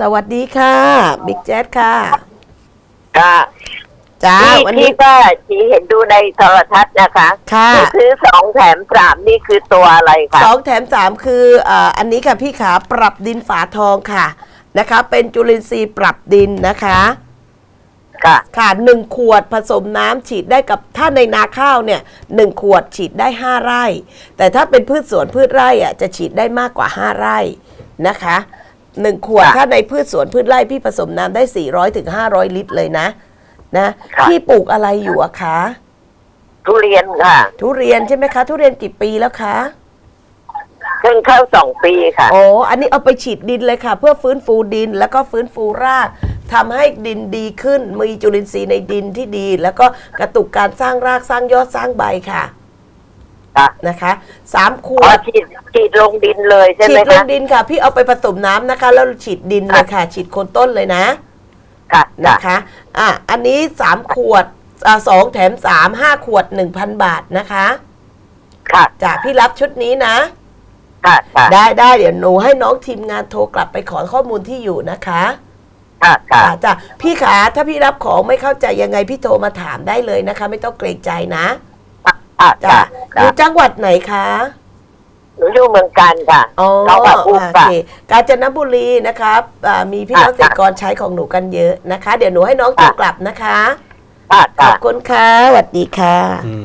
สวัสดีค่ะ บิ๊กแจ๊ดค่ะค่ะจ้าที่วันที่นี้ว่าที่เห็นดูในโทรทัศน์นะคะค่ะที่ซื้อสองแถมสามนี่คือตัวอะไรคะสองแถมสามคืออ่าอันนี้ค่ะพี่ขาปรับดินฝาทองค่ะนะคะ เป็นจุลินทรีย์ปรับดินนะคะ ค่ะ ค่ะหนึ่งขวดผสมน้ำฉีดได้กับถ้าในนาข้าวเนี่ยหนึ่งขวดฉีดได้ 5 ไร่ แต่ถ้าเป็นพืชสวนพืชไร่อะจะฉีดได้มากกว่า 5 ไร่นะคะ หนึ่งขวดค่ะถ้าในพืชสวนพืชไร่พี่ผสมน้ำได้ 400ถึง500 ลิตรเลยนะ นะ ค่ะ พี่ปลูกอะไรอยู่อะคะ ทุเรียนค่ะทุเรียนใช่ไหมคะ ทุเรียนกี่ปีแล้วคะ เพิ่งเข้าสองปีค่ะ โอ้อันนี้เอาไปฉีดดินเลยค่ะ เพื่อฟื้นฟูดินแล้วก็ฟื้นฟูรากทำให้ดินดีขึ้น มีจุลินทรีย์ในดินที่ดี แล้วก็กระตุกการสร้างรากสร้างยอดสร้างใบค่ะ ค่ะนะคะสามขพวอด ฉีดฉีดลงดินเลยใช่ฉีไหมดลงคะดินค่ะ พี่เอาไปผสมน้ำนะคะ แล้วฉีดดินเลยค่ะ ฉีดโคนต้นเลยนะค่ะนะคะอะอันนี้สามขวดอ่าสองแถมสามห้าขวดหนึ่งพันบาทนะคะ ค่ะจ้ะพี่รับชุดนี้นะ ค่ะค่ะได้ได้เดี๋ยวหนูให้น้องทีมงานโทรกลับไปขอข้อมูลที่อยู่นะคะค่ะค่ะจ้ะจ้ะพี่ขาถ้าพี่รับของไม่เข้าใจยังไงพี่โทรมาถามได้เลยนะคะ ไม่ต้องเกรงใจนะ ค่ะจ้ะค่ะอยู่ค่ะจังหวัดไหนคะหนูอยู่เมืองการค่ะ อ๋อเขาแบบโอพูดเคค่ะกาญจนบุรีนะครับอ่ามีพี่น้องเกษตรกรใช้ของหนูกันเยอะนะคะ เดี๋ยวหนูให้น้องโทรค่ะกลับนะคะ ค่ะขอค่ะ บคุณค่ะสวัสดีค่ะ อืม